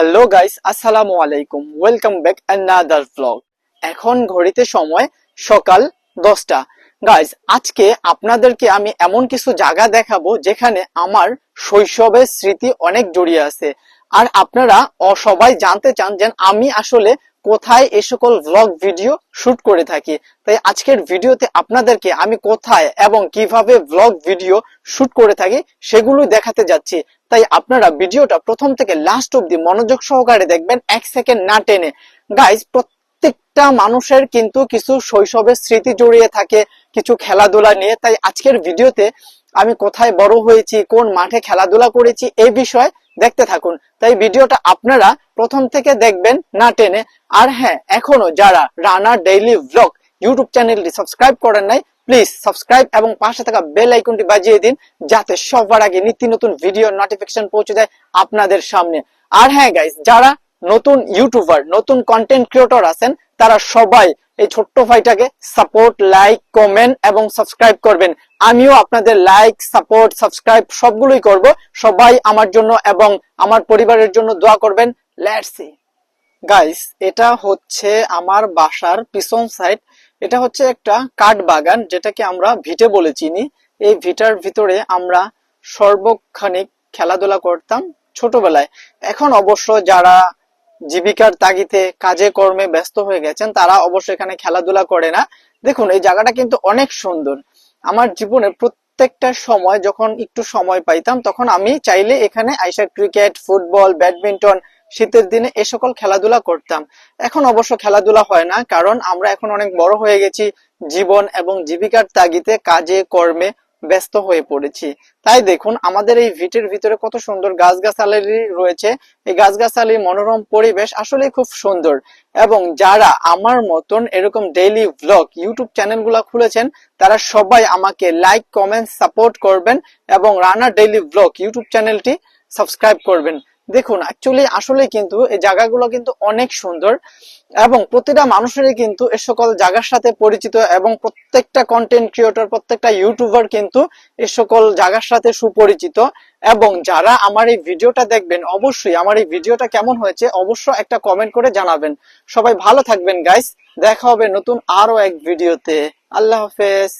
Hello guys আসসালামু আলাইকুম welcome back another blog এখন ঘড়িতে সময় সকাল দশটা। গাইস আজকে আপনাদেরকে আমি এমন কিছু জায়গা দেখাবো যেখানে আমার শৈশবের স্মৃতি অনেক জড়িয়ে আছে। আর আপনারা সবাই জানতে চান যে আমি আসলে কোথায় এই সকল ভ্লগ ভিডিও শুট করে থাকি। তাই আজকের ভিডিওতে আপনাদেরকে আমি কোথায় এবং কীভাবে ভ্লগ ভিডিও শুট করে থাকি সেগুলো দেখাতে যাচ্ছি। তাই আপনারা ভিডিওটা প্রথম থেকে লাস্ট অব্দি মনোযোগ সহকারে দেখবেন, এক সেকেন্ড না টেনে। গাইজ প্রত্যেকটা মানুষের কিন্তু কিছু শৈশবের স্মৃতি জড়িয়ে থাকে, কিছু খেলাধুলা নিয়ে। তাই আজকের ভিডিওতে আমি কোথায় বড় হয়েছি, কোন মাঠে খেলাধুলা করেছি এই বিষয়ে দেখতে থাকুন। তাই ভিডিওটা আপনারা প্রথম থেকে দেখবেন না টেনে। আর হ্যাঁ এখনও যারা রানা ডেইলি ভ্লগ ইউটিউব চ্যানেলটি সাবস্ক্রাইব করেন নাই প্লিজ সাবস্ক্রাইব এবং পাশে থাকা বেল আইকনটি বাজিয়ে দিন, যাতে সবার আগে নিত্য নতুন ভিডিও নোটিফিকেশন পৌঁছে যায় আপনাদের সামনে। আর হ্যাঁ গাইস যারা নতুন ইউটিউবার নতুন কন্টেন্ট ক্রিয়েটর আছেন, তারা সবাই এই ছোট্ট ভাইটাকে সাপোর্ট লাইক কমেন্ট এবং সাবস্ক্রাইব করবেন। আমিও আপনাদের লাইক সাপোর্ট সাবস্ক্রাইব সবগুলোই করব। সবাই আমার জন্য এবং আমার পরিবারের জন্য দোয়া করবেন। লেটস সি গাইস এটা হচ্ছে আমার বাসার পিছন সাইড এটা হচ্ছে একটা কাঠ বাগান, যেটাকে আমরা ভিটে বলে চিনি। এই ভিটার ভিতরে আমরা সর্বক্ষণিক খেলাধুলা করতাম ছোটবেলায়। এখন অবশ্য যারা জীবিকার তাগিদে কাজে, কর্মে ব্যস্ত হয়ে গেছেন, তারা অবশ্য এখানে খেলাধুলা করে না। দেখুন, এই জায়গাটা কিন্তু অনেক সুন্দর। আমার জীবনে প্রত্যেকটা সময় যখন একটু সময় পাইতাম, তখন আমি চাইলে এখানে আইসা ক্রিকেট, ফুটবল, ব্যাডমিন্টন, শীতের দিনে এ সকল খেলাধুলা করতাম। এখন অবশ্য খেলাধুলা হয় না, কারণ আমরা এখন অনেক বড় হয়ে গেছি। জীবন এবং জীবিকার তাগিদে কাজে, কর্মে ব্যস্ত হয়ে পড়েছি। তাই দেখুন, আমাদের এই ভিটের ভিতরে কত সুন্দর গাছগাছালি রয়েছে। এই গাছগাছালি মনোরম পরিবেশ আসলে খুব সুন্দর। এবং যারা আমার মতন এরকম ডেইলি ব্লগ ইউটিউব চ্যানেলগুলো খুলেছেন, তারা সবাই আমাকে লাইক কমেন্ট সাপোর্ট করবেন এবং রানা ডেইলি ব্লগ ইউটিউব চ্যানেলটি সাবস্ক্রাইব করবেন। দেখুন অ্যাকচুয়ালি আসলে কিন্তু এই জায়গাগুলো কিন্তু অনেক সুন্দর এবং প্রতিটা মানুষেরই কিন্তু এ সকল জায়গার সাথে পরিচিত এবং প্রত্যেকটা কন্টেন্ট ক্রিয়েটর প্রত্যেকটা ইউটিউবার কিন্তু এ সকল জায়গার সাথে সুপরিচিত এবং যারা আমার এই ভিডিওটা দেখবেন, অবশ্যই আমার এই ভিডিওটা কেমন হয়েছে অবশ্য একটা কমেন্ট করে জানাবেন। সবাই ভালো থাকবেন গাইস দেখা হবে নতুন আরও এক ভিডিওতে আল্লাহ হাফেজ।